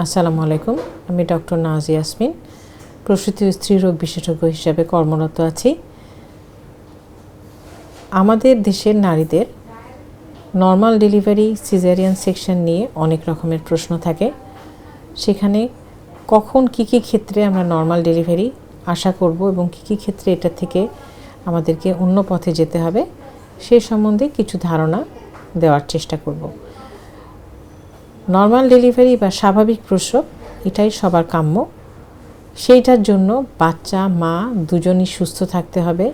আসসালামু আলাইকুম, আমি ডক্টর নাজ ইয়াসমিন, প্রসূতি ও স্ত্রীরোগ বিশেষজ্ঞ হিসাবে কর্মরত আছি। আমাদের দেশের নারীদের নর্মাল ডেলিভারি সিজারিয়ান সেকশন নিয়ে অনেক রকমের প্রশ্ন থাকে। সেখানে কখন কি কি ক্ষেত্রে আমরা নর্মাল ডেলিভারি আশা করব এবং কি কি ক্ষেত্রে এটা থেকে আমাদেরকে অন্য পথে যেতে হবে, সে সম্বন্ধে কিছু ধারণা দেওয়ার চেষ্টা করব। নর্মাল ডেলিভারি বা স্বাভাবিক প্রসব, এটাই সবার কাম্য। সেইটার জন্য বাচ্চা, মা দুজনই সুস্থ থাকতে হবে।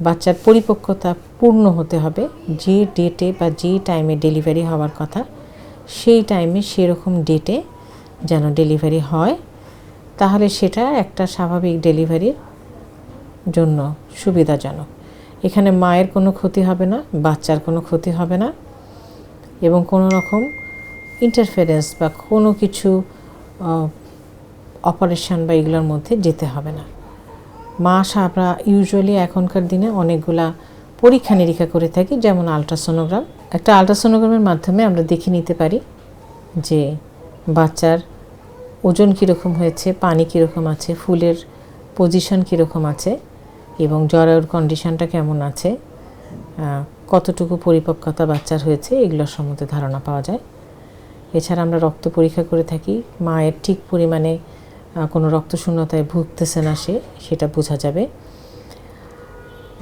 বাচ্চার পরিপক্কতা পূর্ণ হতে হবে। যে ডেটে বা যে টাইমে ডেলিভারি হওয়ার কথা, সেই টাইমে সেরকম ডেটে যেন ডেলিভারি হয়, তাহলে সেটা একটা স্বাভাবিক ডেলিভারির জন্য সুবিধাজনক। এখানে মায়ের কোনো ক্ষতি হবে না, বাচ্চার কোনো ক্ষতি হবে না। এবং কোনো রকম ইন্টারফেরেন্স বা কোনো কিছু অপারেশন বা এগুলোর মধ্যে যেতে হবে না। মাস আমরা ইউজুয়ালি এখনকার দিনে অনেকগুলা পরীক্ষা নিরীক্ষা করে থাকি, যেমন আলট্রাসোনোগ্রাম একটা আলট্রাসোনোগ্রামের মাধ্যমে আমরা দেখে নিতে পারি যে বাচ্চার ওজন কীরকম হয়েছে, পানি কীরকম আছে, ফুলের পজিশন কীরকম আছে এবং জরায়ুর কন্ডিশনটা কেমন আছে কতটুকু পরিপক্কতা বাচ্চার হয়েছে, এগুলোর সম্বন্ধে ধারণা পাওয়া যায়। এছাড়া আমরা রক্ত পরীক্ষা করে থাকি। মায়ের ঠিক পরিমাণে কোনো রক্তশূন্যতায় ভুগতেছে না সে, সেটা বোঝা যাবে।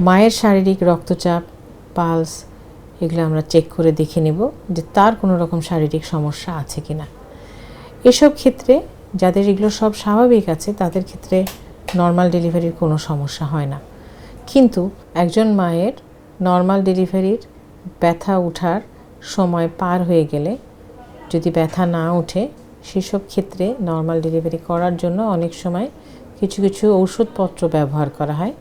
মায়ের শারীরিক রক্তচাপ, পালস, এগুলো আমরা চেক করে দেখে নেব যে তার কোনো রকম শারীরিক সমস্যা আছে কি না এসব ক্ষেত্রে, যাদের এগুলো সব স্বাভাবিক আছে, তাদের ক্ষেত্রে নর্মাল ডেলিভারির কোনো সমস্যা হয় না। কিন্তু একজন মায়ের নর্মাল ডেলিভারির ব্যথা ওঠার সময় পার হয়ে গেলে যদি ব্যথা না ওঠে, সেসব ক্ষেত্রে নর্মাল ডেলিভারি করার জন্য অনেক সময় কিছু কিছু ঔষধপত্র ব্যবহার করা হয়।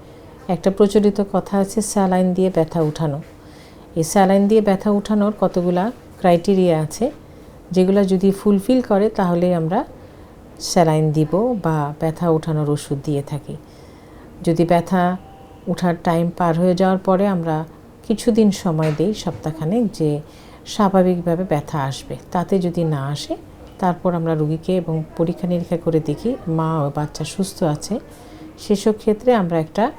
একটা প্রচলিত কথা আছে, স্যালাইন দিয়ে ব্যথা উঠানো। এই স্যালাইন দিয়ে ব্যথা উঠানোর কতগুলা ক্রাইটেরিয়া আছে? যেগুলো যদি ফুলফিল করে, তাহলে আমরা স্যালাইন দিব বা ব্যথা ওঠানোর ওষুধ দিয়ে থাকি। যদি ব্যথা ওঠার টাইম পার হয়ে যাওয়ার পরে আমরা কিছুদিন সময় দিই সপ্তাহখানেক যে স্বাভাবিকভাবে ব্যথা আসবে। তাতে যদি না আসে, তারপর আমরা রুগীকে এবং পরীক্ষা নিরীক্ষা করে দেখি মা ও বাচ্চা সুস্থ আছে। সেসব ক্ষেত্রে আমরা একটা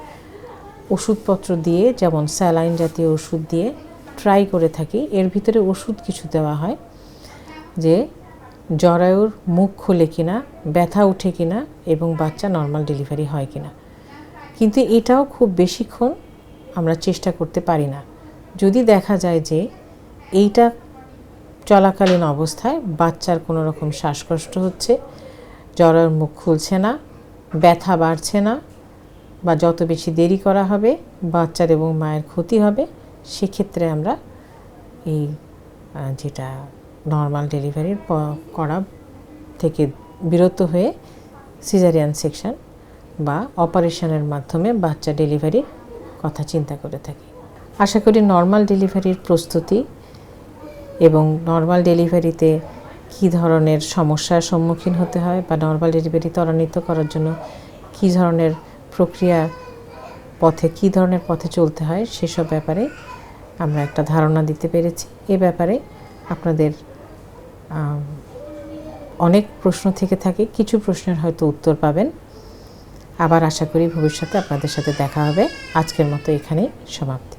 ওষুধপত্র দিয়ে, যেমন স্যালাইন জাতীয় ওষুধ দিয়ে ট্রাই করে থাকি। এর ভিতরে ওষুধ কিছু দেওয়া হয় যে জরায়ুর মুখ খুলে কিনা, ব্যথা উঠে কিনা এবং বাচ্চা নর্মাল ডেলিভারি হয় কিনা। কিন্তু এটাও খুব বেশিক্ষণ আমরা চেষ্টা করতে পারি না। যদি দেখা যায় যে এইটা চলাকালীন অবস্থায় বাচ্চার কোনো রকম শ্বাসকষ্ট হচ্ছে, জ্বরের মুখ খুলছে না, ব্যথা বাড়ছে না, বা যত বেশি দেরি করা হবে, বাচ্চার এবং মায়ের ক্ষতি হবে, সেক্ষেত্রে আমরা এই যেটা নর্মাল ডেলিভারির করা থেকে বিরত হয়ে সিজারিয়ান সেকশন বা অপারেশনের মাধ্যমে বাচ্চা ডেলিভারির কথা চিন্তা করে থাকি। আশা করি নর্মাল ডেলিভারির প্রস্তুতি এবং নর্মাল ডেলিভারিতে কী ধরনের সমস্যার সম্মুখীন হতে হয় বা নর্মাল ডেলিভারি ত্বরান্বিত করার জন্য কী ধরনের প্রক্রিয়া পথে, কী ধরনের পথে চলতে হয় সেসব ব্যাপারে আমরা একটা ধারণা দিতে পেরেছি। এ ব্যাপারে আপনাদের অনেক প্রশ্ন থেকে থাকে, কিছু প্রশ্নের হয়তো উত্তর পাবেন। আবার আশা করি ভবিষ্যতে আপনাদের সাথে দেখা হবে। আজকের মতো এখানেই সমাপ্তি।